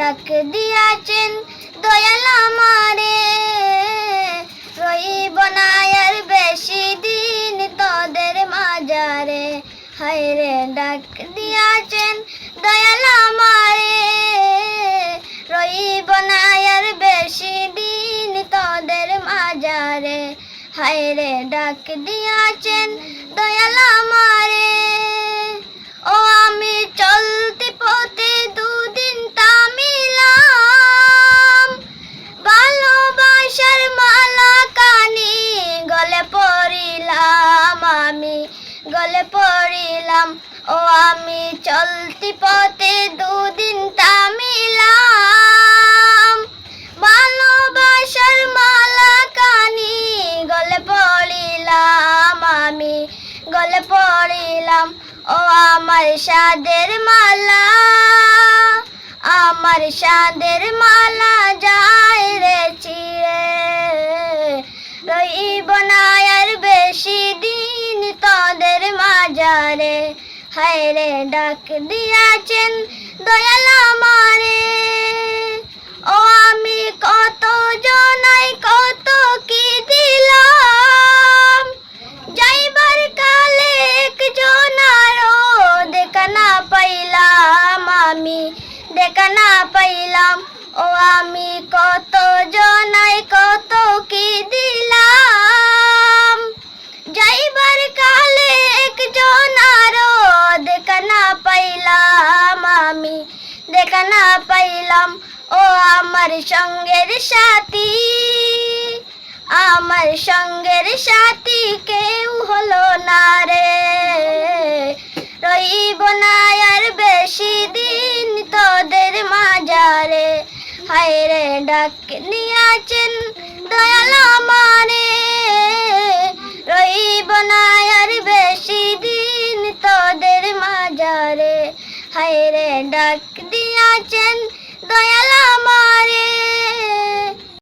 ডাক দিয়াছেন, দয়াল আমারে। রইব না বেশি দিন তোদের মাজারে। হায় রে, ডাক দিয়াছেন, দয়াল আমারে। রইব না বেশি দিন তোদের মাজারে। হায় রে, ডাক দিয়াছেন গলে পড়িলাম। ও, আমি চলতি পথে দুদিন তামিলাম ভালোবাসার মালা কানি গলে পড়িলাম আমি, গলে পড়িলাম। ও, আমার সাদের মালা, আমার সাদের মালা যায় মাজারে হায় রে ডাক দিয়াছেন দয়াল আমারে। ও আমি কত জনাই, কত কি দিলাম। যাইবার কালে একজন আরও দেখা না পাইলাম আমি দেখা না পাইলাম। ও আমি কত জনাই, কত আমার সঙ্গের সাথী, আমার সঙ্গের সাথী কেউ হলো না রে। রইব না আর বেশি দিন তোদের মাজারে। হায় রে, ডাক নিয়াছেন দয়াল মানে রইব না আর বেশি দিন তোদের মাজারে। হায় রে, ডাক দিয়াছেন দয়াল আমারে